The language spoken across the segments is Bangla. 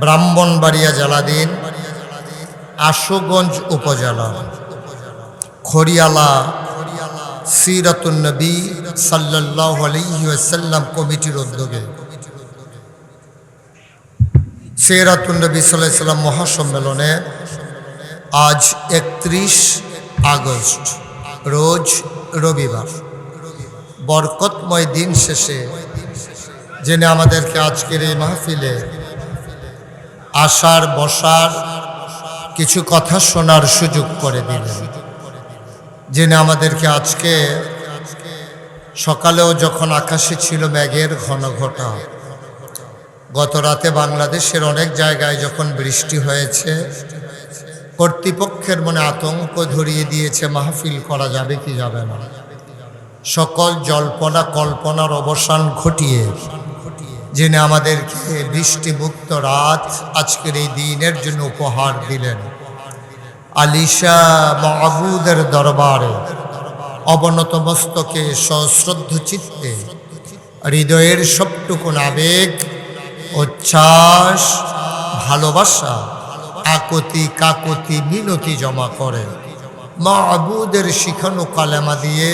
ব্রাহ্মণবাড়িয়া জেলাধীন আশুগঞ্জ উপজেলা, খড়িয়ালা সিরাতুন্নবী সাল্লাহ আলহিউসাল্লাম কমিটির উদ্যোগে। সিরাতুন্নবী সাল্লাহ সাল্লাম মহাসম্মেলনে আজ একত্রিশ আগস্ট, রোজ রবিবার। বরকতময় দিন শেষে জেনে আমাদেরকে আজকের এই মাহফিলে আসার, বসার, কিছু কথা শোনার সুযোগ করে দিলেন। জেনে আমাদেরকে আজকে সকালেও যখন আকাশে ছিল মেঘের ঘন ঘটা, গত রাতে বাংলাদেশের অনেক জায়গায় যখন বৃষ্টি হয়েছে, কর্তৃপক্ষের মনে আতঙ্ক ধরিয়ে দিয়েছে, মাহফিল করা যাবে কি যাবে না। সকল জল্পনা কল্পনার অবসান ঘটিয়ে যিনি আমাদেরকে বৃষ্টিমুক্ত রাত আজকের এই দিনের জন্য উপহার দিলেন। আলিশা মাহবুদের দরবারে অবনত মস্তকে সশ্রদ্ধ চিত্তে হৃদয়ের সবটুকুন আবেগ উচ্ছ্বাস, ভালোবাসা, আকতি কাকতি মিনতি জমা করে। মা আবুদের শিখানো কালেমা দিয়ে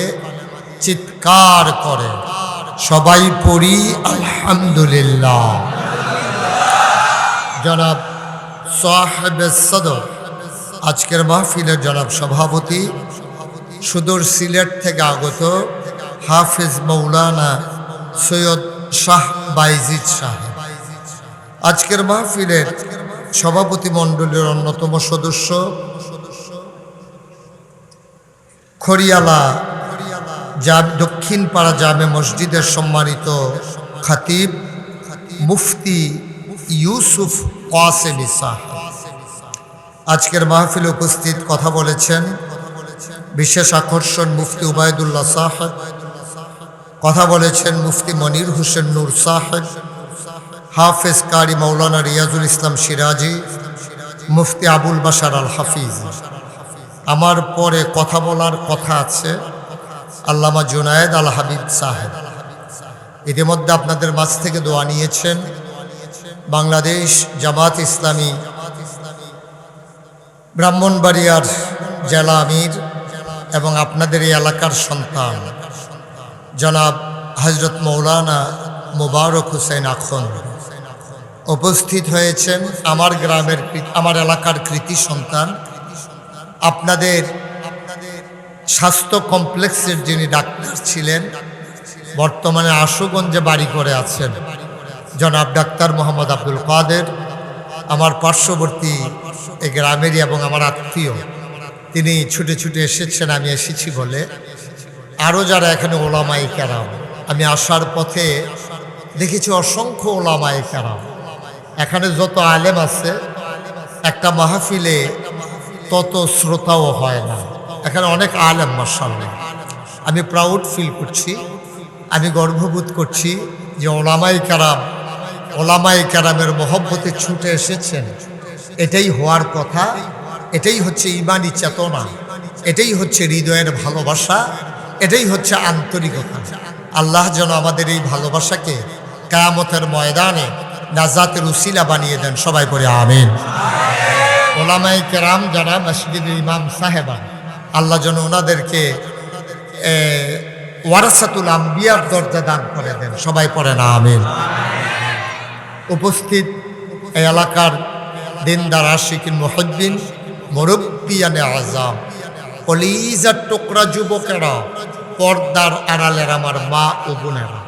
চিৎকার করে। সবাই পড়ি, আলহামদুলিল্লাহ। জনাব সাহেব সদর, আজকের মাহফিলের জনাব সভাপতি, সুদূর সিলেট থেকে আগত হাফিজ মৌলানা সৈয়দ শাহ বাইজিদ সাহেব। আজকের মাহফিলের সভাপতি মণ্ডলীর অন্যতম সদস্য খড়িয়ালা যা দক্ষিণ পাড়া জামে মসজিদের সম্মানিত খাতিব মুফতি ইউসুফ কাসেমি সাহেব আজকের মাহফিলে উপস্থিত কথা বলেছেন বিশেষ আকর্ষণ মুফতি উবায়দুল্লাহ সাহেব। কথা বলেছেন মুফতি মনির হোসেন নূর সাহেব। হাফেজ কারি মৌলানা রিয়াজুল ইসলাম সিরাজি। মুফতি আবুল বাসার আল হাফিজ। আমার পরে কথা বলার কথা আছে। আল্লামা জুনায়েদ আল হাবিব সাহেব। ইতিমধ্যে আপনাদের মাঝ থেকে দোয়া নিয়েছেন। বাংলাদেশ জামাত ইসলামী, ব্রাহ্মণবাড়িয়ার জেলা আমির এবং আপনাদের এই এলাকার সন্তান, জনাব হজরত মৌলানা মুবারক হুসেন আখন। উপস্থিত হয়েছেন আমার গ্রামের আমার এলাকার কৃতি সন্তান। আপনাদের স্বাস্থ্য কমপ্লেক্সের যিনি ডাক্তার ছিলেন, বর্তমানে আশুগঞ্জে বাড়ি করে আছেন জনাব ডাক্তার মোহাম্মদ আব্দুল কাদের, আমার পার্শ্ববর্তী এই গ্রামেরই এবং আমার আত্মীয়। তিনি ছুটে ছুটে এসেছেন, আমি এসেছি বলে। আরও যারা এখানে ওলামাই কেরাম, আমি আসার পথে দেখেছি অসংখ্য ওলামাই কেরাম। এখানে যত আলেম আছে, একটা মাহফিলে তত শ্রোতাও হয় না। এখানে অনেক আলেম মার্শাল্লাহ আমি প্রাউড ফিল করছি। আমি গর্ববোধ করছি যে ওলামাই কারাম, ওলামাই কারামের মহব্বতে ছুটে এসেছেন। এটাই হওয়ার কথা। এটাই হচ্ছে ইমানি চেতনা। এটাই হচ্ছে হৃদয়ের ভালোবাসা। এটাই হচ্ছে আন্তরিকতা। আল্লাহ যেন আমাদের এই ভালোবাসাকে কায়ামতের ময়দানে নাজাতের উসিলা বানিয়ে দেন। সবাই করে আমিন। ওলামাই কেরাম যারা মসজিদের ইমাম সাহেবান আল্লাহ যেন ওনাদেরকে ওয়ারাসাতুল আম্বিয়ার দরজা দান করে দেন। সবাই পড়ে না আমিন। উপস্থিত এই এলাকার দিনদার আশিকিন মহদ্দিন মুরব্বিয়ানে আজাম, কলিজার টুকরা যুবকেরা, পর্দার আড়ালের আমার মা ও বোনেরা।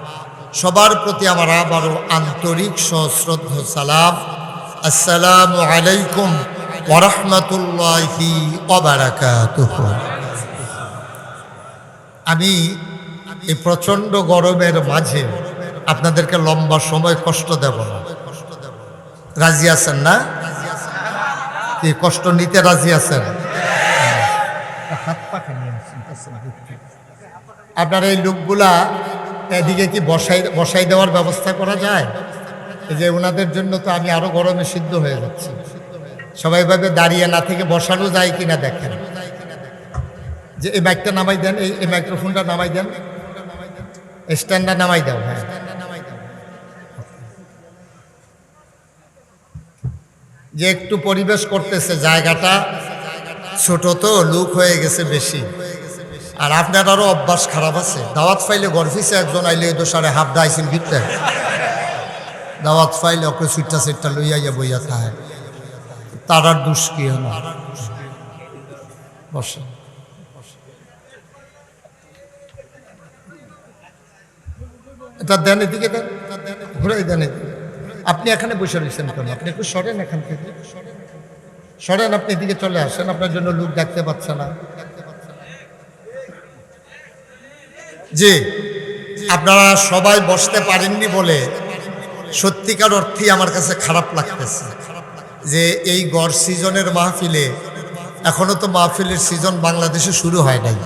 সবার প্রতি আমার আবারও আন্তরিক সশ্রদ্ধ সালাম। আসসালামু আলাইকুম। আমি এই প্রচণ্ড গরমের মাঝে আপনাদেরকে লম্বা সময় কষ্ট দেব না। রাজি আছেন না? কষ্ট নিতে রাজি আছেন? আপনার এই লোকগুলা এদিকে কি বসাই বসাই দেওয়ার ব্যবস্থা করা যায়? যে ওনাদের জন্য তো আমি আরও গরমে সিদ্ধ হয়ে যাচ্ছি। সবাই ভাবে দাঁড়িয়ে না থেকে বসানো যায় কিনা দেখেন। যে এই মাইকটা নামাই দেন, এই মাইক্রোফোনটা নামাই দেন। স্ট্যান্ডটা নামাই দাও হ্যাঁ। যে একটু পরিবেশ করতেছে, জায়গাটা ছোট তো লুক হয়ে গেছে বেশি। আর আপনার আরও অভ্যাস খারাপ আছে। দাওয়াত ফাইলে গরফিসে একজন আইলে দোসারে হাফ দাইছিল ভিতরে। দাওয়াত ফাইলে ওকে সুইটটা সেটটা লইয়া ইয়া বইয়া থাকে তার আর দুষ কি হলো বসে এটা দেন। ঘুরাই দেন আপনি এখানে বসে রয়েছেন কেন? আপনি একটু সরেন এখান থেকে। সরেন, আপনি এদিকে চলে আসেন। আপনার জন্য লোক দেখতে পাচ্ছে না। জি, আপনারা সবাই বসতে পারেননি বলে সত্যিকার অর্থেই আমার কাছে খারাপ লাগতেছে। যে এই গড় সিজনের মাহফিলে এখনও তো মাহফিলের সিজন বাংলাদেশে শুরু হয় নাই।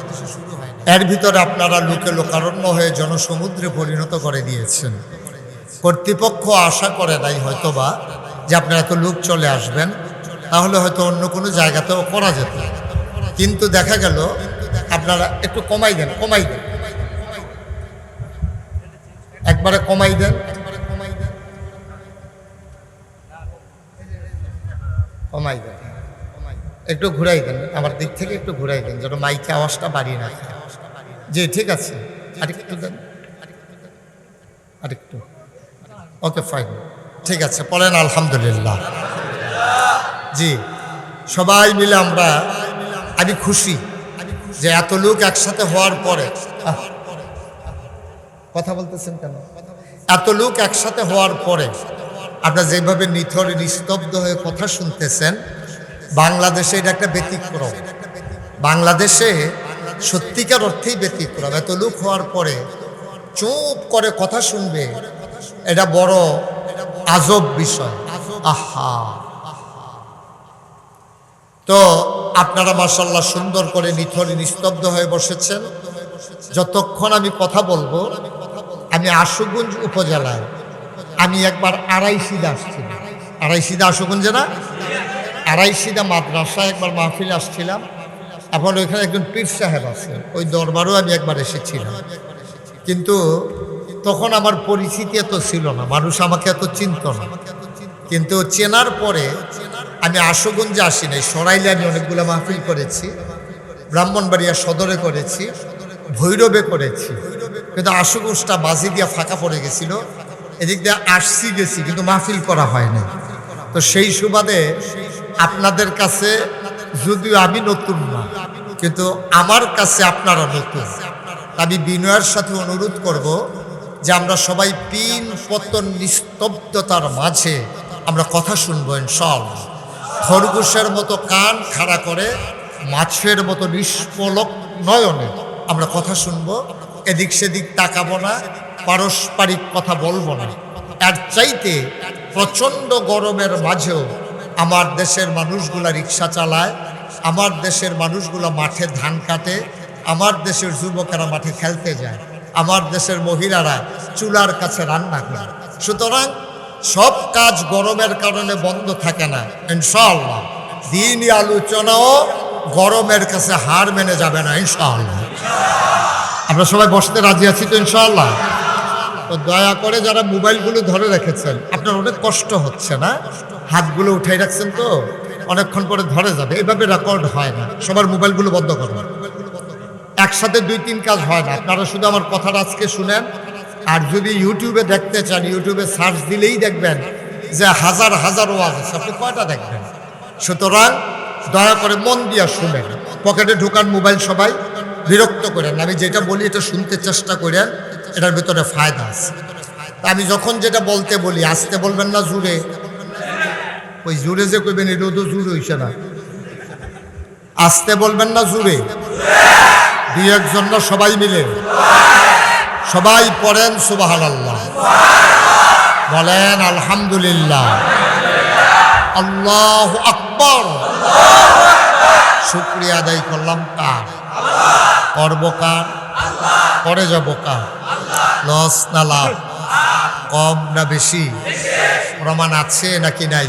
এর ভিতরে আপনারা লোকে লোকারণ্য হয়ে জনসমুদ্রে পরিণত করে দিয়েছেন। কর্তৃপক্ষ আশা করে নাই হয়তোবা যে আপনারা এত লোক চলে আসবেন, তাহলে হয়তো অন্য কোনো জায়গাতেও করা যেত। কিন্তু দেখা গেল, আপনারা একটু কমাই দেন কমাই দেন। একবারে কমাই দেন। কমাই দেন একটু ঘুরাই দেন, আমার দিক থেকে একটু ঘুরাই দেন, যেন মাইকে আওয়াজটা বাড়িয়ে না। জি, ঠিক আছে। আরেকটু দেন। আরেকটু। ওকে ফাইন ঠিক আছে, পড়েন, আলহামদুলিল্লাহ। জি, সবাই মিলে আমরা, আমি খুশি যে এত লোক একসাথে হওয়ার পরে কথা বলতেছেন কেন? এত লোক একসাথে হওয়ার পরে আপনারা যেভাবে নিথরে, নিস্তব্ধ হয়ে কথা শুনতেছেন, বাংলাদেশে এটা একটা ব্যতিক্রম। বাংলাদেশে সত্যিকার অর্থেই ব্যতিক্রম। এত লোক হওয়ার পরে চুপ করে কথা শুনবে, এটা বড় আজব বিষয়। আহা। তো আপনারা মাসাল্লাহ সুন্দর করে নিথরে, নিস্তব্ধ হয়ে বসেছেন। যতক্ষণ আমি কথা বলব, আমি আশুগঞ্জ উপজেলায় আমি একবার আড়াইশিদা আসছিলাম আড়াইশিদা আশুগঞ্জে না আড়াইশিদা মাদ্রাসায় একবার মাহফিল আসছিলাম। এখন ওইখানে একজন পীর সাহেব আছে। ওই দরবারও আমি একবার এসেছিলাম। কিন্তু তখন আমার পরিচিতি এত ছিল না। মানুষ আমাকে এত চিনত না। কিন্তু চেনার পরে আমি আশুগঞ্জে আসি নাই। সরাইলে আমি অনেকগুলো মাহফিল করেছি। ব্রাহ্মণবাড়িয়া সদরে করেছি। ভৈরবে করেছি। কিন্তু আশুগঞ্জটা বাজি দিয়া ফাঁকা পড়ে গেছিল। এদিক দিয়ে আসছি গেছি, কিন্তু মাহফিল করা হয় নাই। তো সেই সুবাদে আপনাদের কাছে যদিও আমি নতুন না, কিন্তু আমার কাছে আপনারা নতুন। আমি বিনয়ের সাথে অনুরোধ করব যে আমরা সবাই পিন পতন নিস্তব্ধতার মাঝে আমরা কথা শুনব সব খরগোশের মতো কান খাড়া করে, মাছের মতো নিষ্পলক নয়নে আমরা কথা শুনব। এদিক সেদিক তাকাবো না পারস্পরিক কথা বলব না। এর চাইতে প্রচণ্ড গরমের মাঝেও আমার দেশের মানুষগুলা রিক্সা চালায়, আমার দেশের মানুষগুলো মাঠে ধান কাটে, আমার দেশের যুবকেরা মাঠে খেলতে যায়, আমার দেশের মহিলারা চুলার কাছে রান্না করে। সুতরাং সব কাজ গরমের কারণে বন্ধ থাকে না, ইনশাআল্লাহ। দিন আলোচনাও গরমের কাছে হার মেনে যাবে না, ইনশাআল্লাহ। আমরা সবাই বসতে রাজি আছি তো, ইনশাআল্লাহ? তো দয়া করে যারা মোবাইলগুলো ধরে রেখেছেন, আপনার অনেক কষ্ট হচ্ছে না? হাতগুলো উঠাই রাখছেন তো? অনেকক্ষণ পরে ধরে যাবে। এভাবে রেকর্ড হয় না। সবার মোবাইলগুলো বন্ধ করবেন একসাথে দুই তিন কাজ হয় না। আপনারা শুধু আমার কথাটা আজকে শুনেন। আর যদি ইউটিউবে দেখতে চান, ইউটিউবে সার্চ দিলেই দেখবেন যে হাজার হাজার ওয়াজ আছে। আপনি কয়টা দেখবেন? সুতরাং দয়া করে মন দিয়া শুনেন। পকেটে ঢোকান মোবাইল সবাই। বিরক্ত করেন। আমি যেটা বলি, এটা শুনতে চেষ্টা করেন। এটার ভিতরে ফায়দা আছে। আমি যখন যেটা বলতে বলি, আসতে বলবেন না জুড়ে? ওই জুড়ে যে কইবেন, এটাও তো জুড়ে হইছে না। আসতে বলবেন না জুড়ে? দুই একজন না সবাই মিলে? সবাই পড়েন সুবাহান আল্লাহ বলেন, আলহামদুলিল্লাহ। আল্লাহ আকবর। শুক্রিয়া আদায় করলাম কার? করব কার? করে যাব কা? লস না লাভ? কম না বেশি? প্রমাণ আছে নাকি নাই?